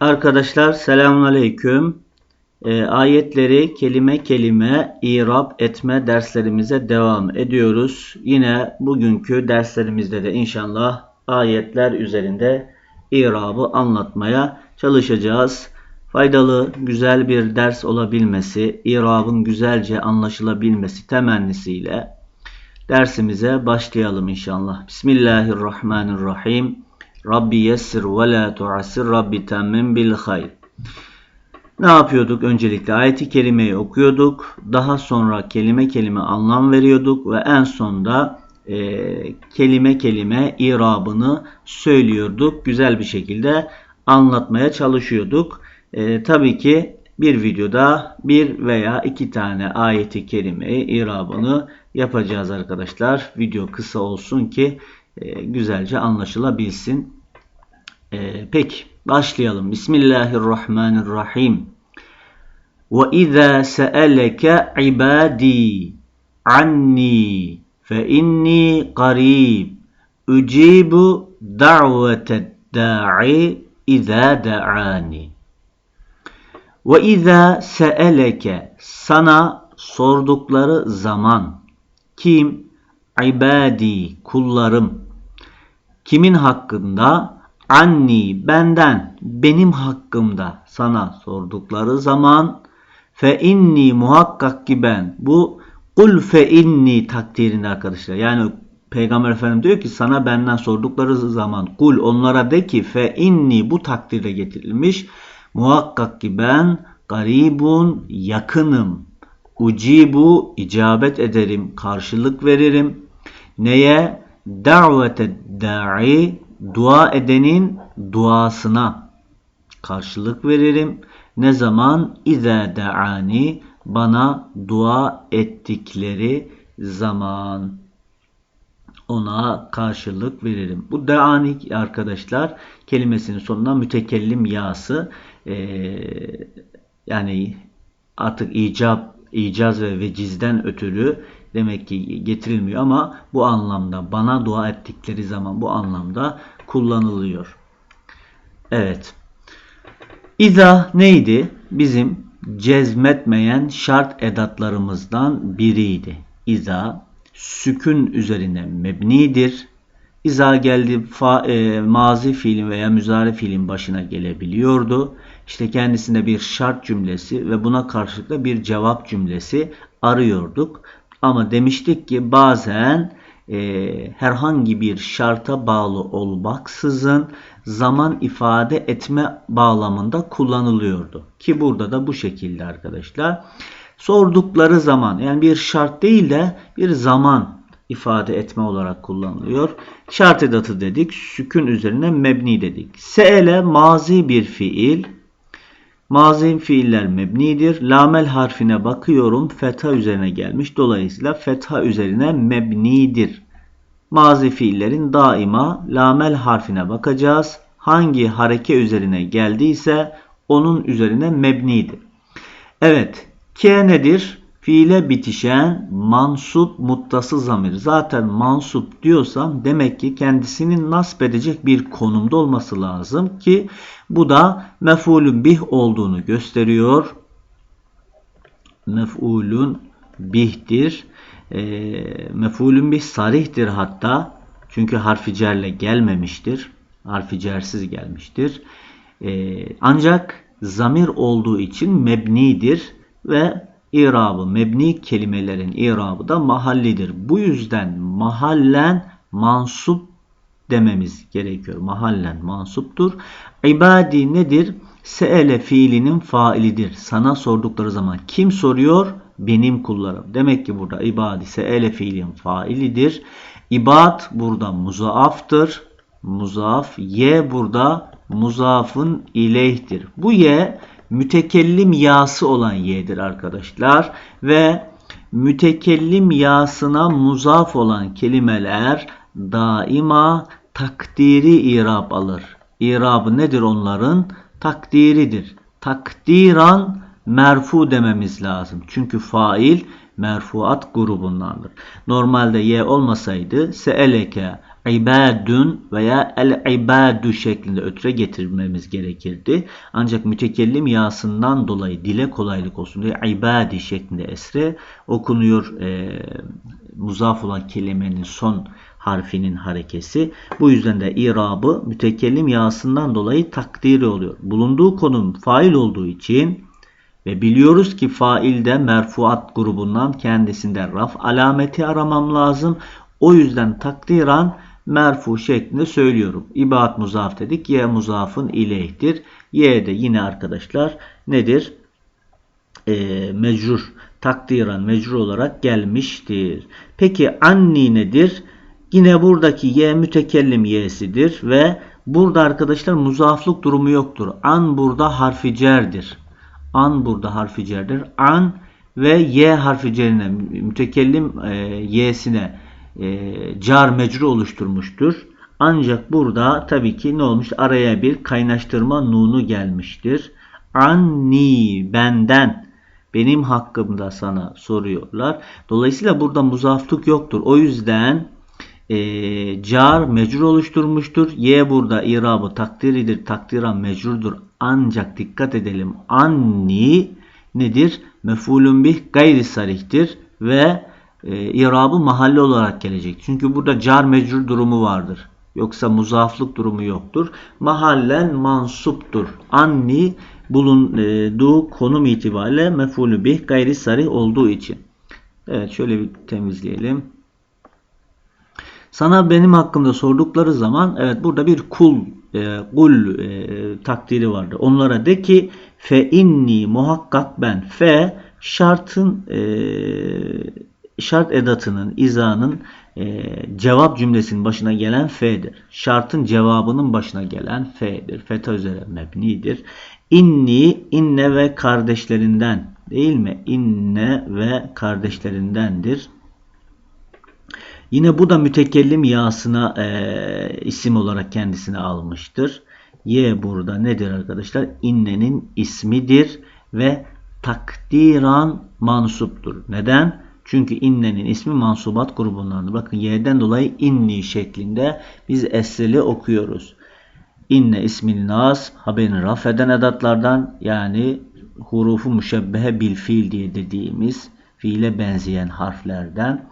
Arkadaşlar selamünaleyküm. E, ayetleri kelime kelime irab etme derslerimize devam ediyoruz. Yine bugünkü derslerimizde de inşallah ayetler üzerinde irabı anlatmaya çalışacağız. Faydalı, güzel bir ders olabilmesi, irabın güzelce anlaşılabilmesi temennisiyle dersimize başlayalım inşallah. Bismillahirrahmanirrahim. Rabbi yessir ve la tuassir Rabbi temmim bil hayr. Ne yapıyorduk? Öncelikle ayeti kerimeyi okuyorduk. Daha sonra kelime kelime anlam veriyorduk ve en sonda e, kelime kelime irabını söylüyorduk. Güzel bir şekilde anlatmaya çalışıyorduk. E, tabii ki bir videoda bir veya iki tane ayeti kerimeyi irabını yapacağız arkadaşlar. Video kısa olsun ki e, güzelce anlaşılabilsin. E, peki başlayalım. Bismillahirrahmanirrahim. Ve izâ se'eleke ibâdî anni fe inni qarib ucibu da'veted da'i izâ da'ani. Ve izâ se'eleke sana sordukları zaman kim? İbadi kullarım. Kimin hakkında? Anni benden benim hakkımda sana sordukları zaman fe inni muhakkak ki ben bu kul fe inni takdirinde arkadaşlar. Yani Peygamber Efendimiz diyor ki sana benden sordukları zaman kul onlara de ki fe inni bu takdirde getirilmiş. Muhakkak ki ben garibun yakınım. Ucibu icabet ederim, karşılık veririm. Neye? Davete da'i dua edenin duasına karşılık veririm. Ne zaman? İze da'ani bana dua ettikleri zaman ona karşılık veririm. Bu da'ani arkadaşlar kelimesinin sonuna mütekellim yası ee, yani artık icap, icaz ve vecizden ötürü demek ki getirilmiyor ama bu anlamda bana dua ettikleri zaman bu anlamda kullanılıyor. Evet. İza neydi? Bizim cezmetmeyen şart edatlarımızdan biriydi. İza sükün üzerine mebnidir. İza geldi fa, e, mazi fiilin veya müzari fiilin başına gelebiliyordu. İşte kendisinde bir şart cümlesi ve buna karşılık da bir cevap cümlesi arıyorduk. Ama demiştik ki bazen e, herhangi bir şarta bağlı olmaksızın zaman ifade etme bağlamında kullanılıyordu. Ki burada da bu şekilde arkadaşlar. Sordukları zaman yani bir şart değil de bir zaman ifade etme olarak kullanılıyor. Şart edatı dedik. Sükün üzerine mebni dedik. Se'ele mazi bir fiil. Mazi fiiller mebnidir. Lamel harfine bakıyorum. Fetha üzerine gelmiş. Dolayısıyla fetha üzerine mebnidir. Mazi fiillerin daima lamel harfine bakacağız. Hangi hareke üzerine geldiyse onun üzerine mebnidir. Evet. Ke nedir? Fiile bitişen mansup muttası zamir. Zaten mansup diyorsam demek ki kendisini nasp edecek bir konumda olması lazım ki bu da mef'ulün bih olduğunu gösteriyor. Mef'ulün bihtir. E, mef'ulün bih sarihtir hatta. Çünkü harfi cerle gelmemiştir. Harfi cersiz gelmiştir. E, ancak zamir olduğu için mebnidir ve İrabı, mebni kelimelerin irabı da mahallidir. Bu yüzden mahallen mansup dememiz gerekiyor. Mahallen mansuptur. İbadi nedir? Seele fiilinin failidir. Sana sordukları zaman kim soruyor? Benim kullarım. Demek ki burada ibadi seele fiilin failidir. İbad burada muzaaftır. Muzaaf. Ye burada muzafın ileyhtir. Bu ye mütekellim yası olan y'dir arkadaşlar. Ve mütekellim yasına muzaf olan kelimeler daima takdiri irab alır. İrabı nedir onların? Takdiridir. Takdiran merfu dememiz lazım. Çünkü fail merfuat grubundandır. Normalde y olmasaydı seeleke ibadun veya el ibadu şeklinde ötüre getirmemiz gerekirdi. Ancak mütekellim yasından dolayı dile kolaylık olsun diye ibadi şeklinde esre okunuyor. E, muzaf olan kelimenin son harfinin harekesi. Bu yüzden de irabı mütekellim yasından dolayı takdiri oluyor. Bulunduğu konum fail olduğu için ve biliyoruz ki failde merfuat grubundan kendisinde raf alameti aramam lazım. O yüzden takdiran merfu şeklinde söylüyorum. İbaat muzaf dedik. Y muzafın ileyhtir. Y de yine arkadaşlar nedir? E, mecrur. Takdiran mecrur olarak gelmiştir. Peki anni nedir? Yine buradaki y mütekellim y'sidir ve burada arkadaşlar muzaflık durumu yoktur. An burada harfi cerdir. An burada harfi cerdir. An ve y harfi cerine mütekellim e, y'sine e, car mecru oluşturmuştur. Ancak burada tabii ki ne olmuş? Araya bir kaynaştırma nunu gelmiştir. Anni benden benim hakkımda sana soruyorlar. Dolayısıyla burada muzaflık yoktur. O yüzden e, car mecrur oluşturmuştur. Y burada irabı takdiridir. Takdiran mecrurdur. Ancak dikkat edelim. Anni nedir? Mefulun bih gayri sarihtir ve e, irabı mahalle olarak gelecek. Çünkü burada car mecrur durumu vardır. Yoksa muzaflık durumu yoktur. Mahallen mansuptur. Anni bulunduğu konum itibariyle mefulü bih gayri sarih olduğu için. Evet şöyle bir temizleyelim. Sana benim hakkımda sordukları zaman evet burada bir kul e, kul e, takdiri vardı. Onlara de ki fe inni muhakkak ben fe şartın e, şart edatının izanın e, cevap cümlesinin başına gelen fe'dir. Şartın cevabının başına gelen fe'dir. Feta üzere mebnidir. İnni inne ve kardeşlerinden değil mi? İnne ve kardeşlerindendir. Yine bu da mütekellim yasına e, isim olarak kendisine almıştır. Y burada nedir arkadaşlar? İnnenin ismidir ve takdiran mansuptur. Neden? Çünkü innenin ismi mansubat grubundandır. Bakın y'den dolayı inni şeklinde biz esreli okuyoruz. İnne ismini nas haberini raf eden edatlardan yani hurufu müşebbehe bil fiil diye dediğimiz fiile benzeyen harflerden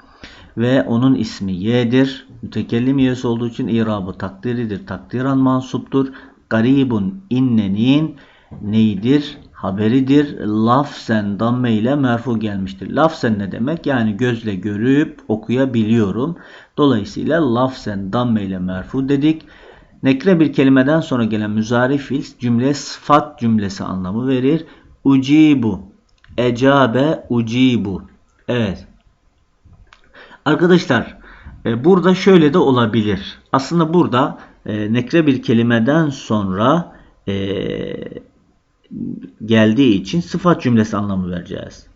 ve onun ismi y'dir. Mütekellim y'si olduğu için irabı takdiridir. Takdiran mansuptur. Garibun innenin neydir? Haberidir. Lafzen damme ile merfu gelmiştir. Lafzen ne demek? Yani gözle görüp okuyabiliyorum. Dolayısıyla lafzen damme ile merfu dedik. Nekre bir kelimeden sonra gelen müzari fiil cümle sıfat cümlesi anlamı verir. Ucibu. Ecabe ucibu. Evet. Arkadaşlar e, burada şöyle de olabilir. Aslında burada e, nekre bir kelimeden sonra e, geldiği için sıfat cümlesi anlamı vereceğiz.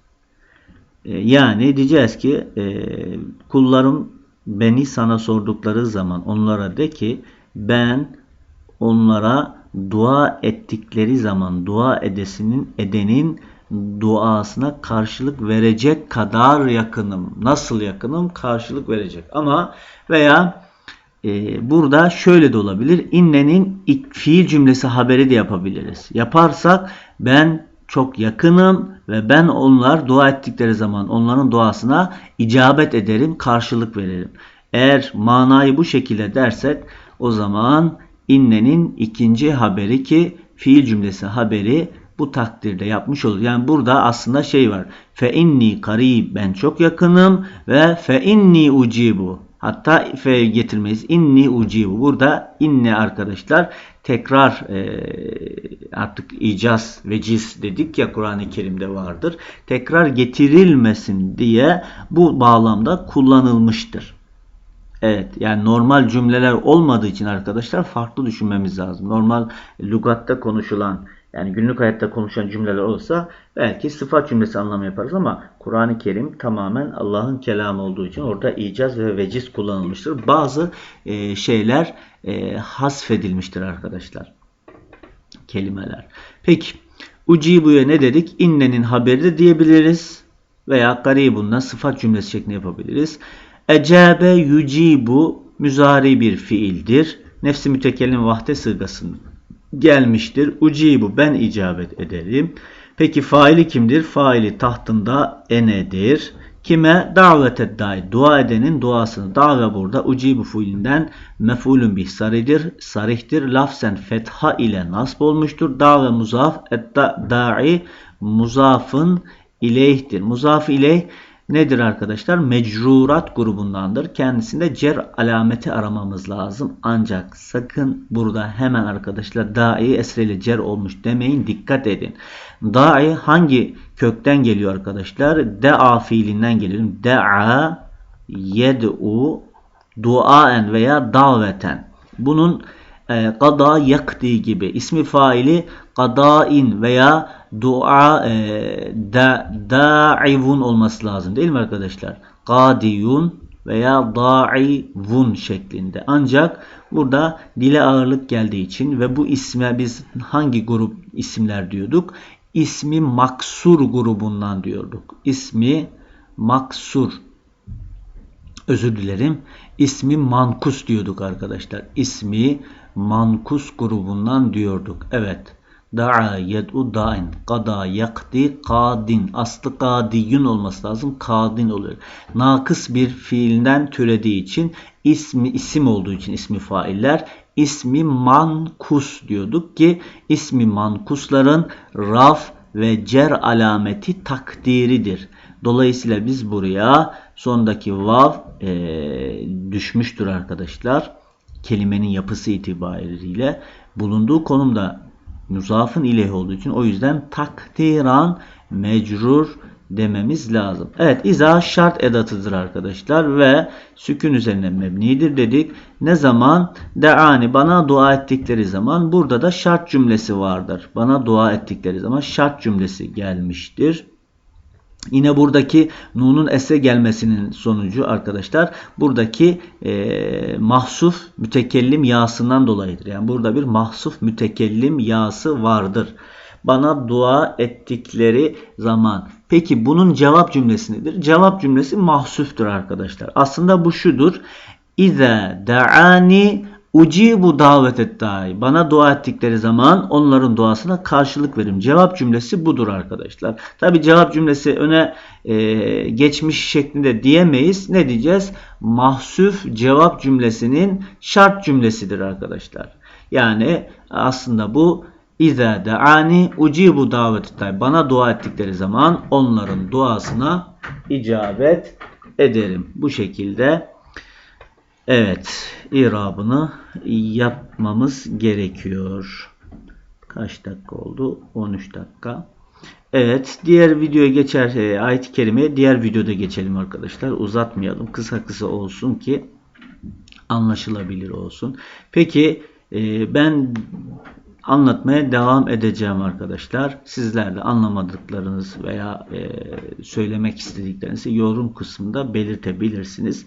E, yani diyeceğiz ki e, kullarım beni sana sordukları zaman onlara de ki ben onlara dua ettikleri zaman dua edesinin edenin duasına karşılık verecek kadar yakınım. Nasıl yakınım? Karşılık verecek. Ama veya e, burada şöyle de olabilir. İnnenin fiil cümlesi haberi de yapabiliriz. Yaparsak ben çok yakınım ve ben onlar dua ettikleri zaman onların duasına icabet ederim, karşılık veririm. Eğer manayı bu şekilde dersek o zaman innenin ikinci haberi ki fiil cümlesi haberi bu takdirde yapmış olur. Yani burada aslında şey var. Fe inni karib ben çok yakınım ve fe inni ucibu. Hatta fe getirmeyiz. İnni ucibu. Burada inne arkadaşlar tekrar e, artık icaz ve cis dedik ya Kur'an-ı Kerim'de vardır. Tekrar getirilmesin diye bu bağlamda kullanılmıştır. Evet yani normal cümleler olmadığı için arkadaşlar farklı düşünmemiz lazım. Normal lügatta konuşulan yani günlük hayatta konuşan cümleler olsa belki sıfat cümlesi anlamı yaparız ama Kur'an-ı Kerim tamamen Allah'ın kelamı olduğu için orada icaz ve veciz kullanılmıştır. Bazı e, şeyler e, hasfedilmiştir arkadaşlar. Kelimeler. Peki ucibuya ne dedik? İnnenin haberi de diyebiliriz veya garibundan sıfat cümlesi şeklinde yapabiliriz. Ecabe yucibu müzari bir fiildir. Nefsi mütekellim vahde sırgasını gelmiştir. Ucibu ben icabet ederim. Peki faili kimdir? Faili tahtında enedir. Kime? Davet eddai. Dua edenin duasını. Dave burada ucibu fiilinden mef'ulün bih saridir. Sarihtir. Lafzen fetha ile nasb olmuştur. Dave muzaf etta da'i muzafın ileyhtir. Muzaf ileyh nedir arkadaşlar? Mecrurat grubundandır. Kendisinde cer alameti aramamız lazım. Ancak sakın burada hemen arkadaşlar da'i esreli cer olmuş demeyin. Dikkat edin. Da'i hangi kökten geliyor arkadaşlar? Da'a fiilinden geliyor. Da'a yed'u duaen veya daveten. Bunun e, kada yakdi gibi ismi faili kadain veya dua e, da, da'ivun olması lazım değil mi arkadaşlar? Kadiyun veya da'ivun şeklinde. Ancak burada dile ağırlık geldiği için ve bu isme biz hangi grup isimler diyorduk? İsmi maksur grubundan diyorduk. İsmi maksur. Özür dilerim. İsmi mankus diyorduk arkadaşlar. İsmi mankus grubundan diyorduk. Evet. Da'a yed'u da'in. Kada yakdi kadin. Aslı kadiyun olması lazım. Kadin oluyor. Nakıs bir fiilden türediği için ismi isim olduğu için ismi failler ismi mankus diyorduk ki ismi mankusların raf ve cer alameti takdiridir. Dolayısıyla biz buraya sondaki vav e, düşmüştür arkadaşlar. Kelimenin yapısı itibariyle bulunduğu konumda muzafın ileyh olduğu için o yüzden takdiran mecrur dememiz lazım. Evet iza şart edatıdır arkadaşlar ve sükun üzerine mebnidir dedik. Ne zaman? Deani bana dua ettikleri zaman burada da şart cümlesi vardır. Bana dua ettikleri zaman şart cümlesi gelmiştir. Yine buradaki nunun ese gelmesinin sonucu arkadaşlar buradaki e, mahsuf mütekellim yasından dolayıdır. Yani burada bir mahsuf mütekellim yası vardır. Bana dua ettikleri zaman. Peki bunun cevap cümlesi nedir? Cevap cümlesi mahsuftur arkadaşlar. Aslında bu şudur. İze da'ani Ucibu davet ettai. Bana dua ettikleri zaman onların duasına karşılık veririm. Cevap cümlesi budur arkadaşlar. Tabi cevap cümlesi öne e, geçmiş şeklinde diyemeyiz. Ne diyeceğiz? Mahsuf cevap cümlesinin şart cümlesidir arkadaşlar. Yani aslında bu İza da'ani ucibu davet ettai. Bana dua ettikleri zaman onların duasına icabet ederim. Bu şekilde Evet, irabını yapmamız gerekiyor. Kaç dakika oldu? 13 dakika. Evet, diğer videoya geçer e, ayet-i kerimeye diğer videoda geçelim arkadaşlar. Uzatmayalım. Kısa kısa olsun ki anlaşılabilir olsun. Peki e, ben anlatmaya devam edeceğim arkadaşlar. Sizler de anlamadıklarınız veya e, söylemek istediklerinizi yorum kısmında belirtebilirsiniz.